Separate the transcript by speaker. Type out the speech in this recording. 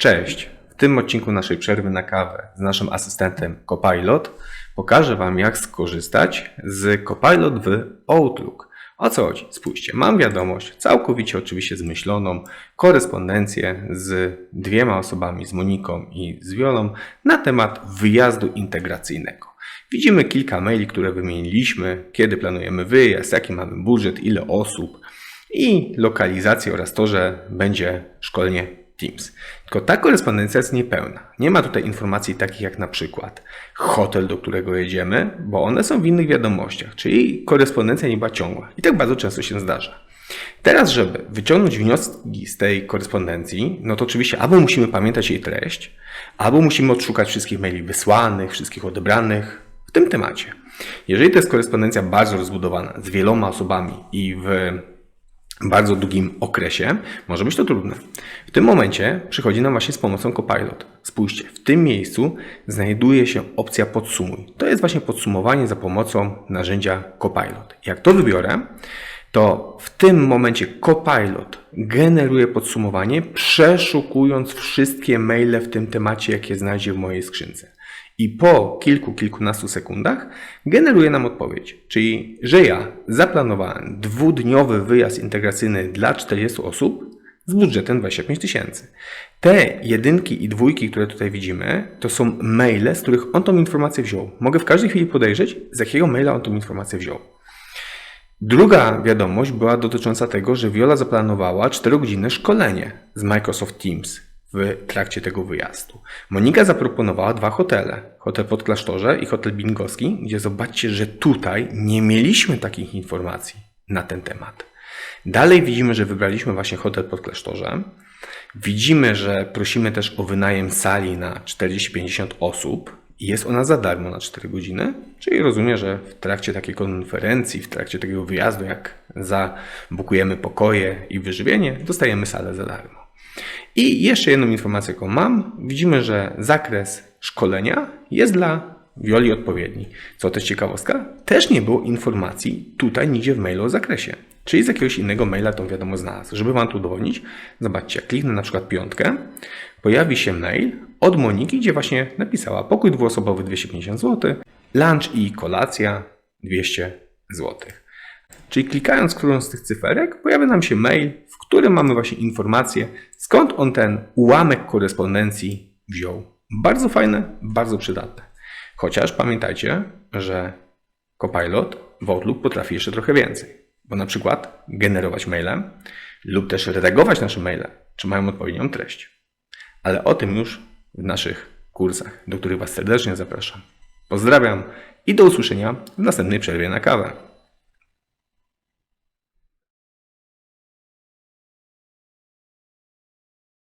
Speaker 1: Cześć! W tym odcinku naszej przerwy na kawę z naszym asystentem Copilot pokażę Wam, jak skorzystać z Copilot w Outlook. O co chodzi? Spójrzcie, mam wiadomość, całkowicie oczywiście zmyśloną, korespondencję z dwiema osobami, z Moniką i z Wiolą, na temat wyjazdu integracyjnego. Widzimy kilka maili, które wymieniliśmy, kiedy planujemy wyjazd, jaki mamy budżet, ile osób i lokalizację oraz to, że będzie szkolenie Teams. Tylko ta korespondencja jest niepełna. Nie ma tutaj informacji takich jak na przykład hotel, do którego jedziemy, bo one są w innych wiadomościach, czyli korespondencja nie była ciągła. I tak bardzo często się zdarza. Teraz, żeby wyciągnąć wnioski z tej korespondencji, no to oczywiście albo musimy pamiętać jej treść, albo musimy odszukać wszystkich maili wysłanych, wszystkich odebranych w tym temacie. Jeżeli to jest korespondencja bardzo rozbudowana z wieloma osobami i w bardzo długim okresie, może być to trudne. W tym momencie przychodzi nam właśnie z pomocą Copilot. Spójrzcie, w tym miejscu znajduje się opcja podsumuj. To jest właśnie podsumowanie za pomocą narzędzia Copilot. Jak to wybiorę, to w tym momencie Copilot generuje podsumowanie, przeszukując wszystkie maile w tym temacie, jakie znajdzie w mojej skrzynce. I po kilku, kilkunastu sekundach generuje nam odpowiedź. Czyli, że ja zaplanowałem dwudniowy wyjazd integracyjny dla 40 osób z budżetem 25 tysięcy. Te jedynki i dwójki, które tutaj widzimy, to są maile, z których on tą informację wziął. Mogę w każdej chwili podejrzeć, z jakiego maila on tą informację wziął. Druga wiadomość była dotycząca tego, że Viola zaplanowała 4-godzinne szkolenie z Microsoft Teams w trakcie tego wyjazdu. Monika zaproponowała dwa hotele. Hotel pod klasztorze i hotel Bingowski, gdzie zobaczcie, że tutaj nie mieliśmy takich informacji na ten temat. Dalej widzimy, że wybraliśmy właśnie hotel pod klasztorze. Widzimy, że prosimy też o wynajem sali na 40-50 osób i jest ona za darmo na 4 godziny. Czyli rozumiem, że w trakcie takiej konferencji, w trakcie takiego wyjazdu, jak zabukujemy pokoje i wyżywienie, dostajemy salę za darmo. I jeszcze jedną informację, jaką mam. Widzimy, że zakres szkolenia jest dla Wioli odpowiedni. Co też ciekawostka, też nie było informacji tutaj nigdzie w mailu o zakresie. Czyli z jakiegoś innego maila tą wiadomość znalazł. Żeby Wam tu udowodnić, zobaczcie, kliknę na przykład piątkę, pojawi się mail od Moniki, gdzie właśnie napisała pokój dwuosobowy 250 zł, lunch i kolacja 200 zł. Czyli klikając którąś z tych cyferek, pojawia nam się mail, w którym mamy właśnie informację, skąd on ten ułamek korespondencji wziął. Bardzo fajne, bardzo przydatne. Chociaż pamiętajcie, że Copilot w Outlook potrafi jeszcze trochę więcej. Bo na przykład generować maile lub też redagować nasze maile, czy mają odpowiednią treść. Ale o tym już w naszych kursach, do których Was serdecznie zapraszam. Pozdrawiam i do usłyszenia w następnej przerwie na kawę.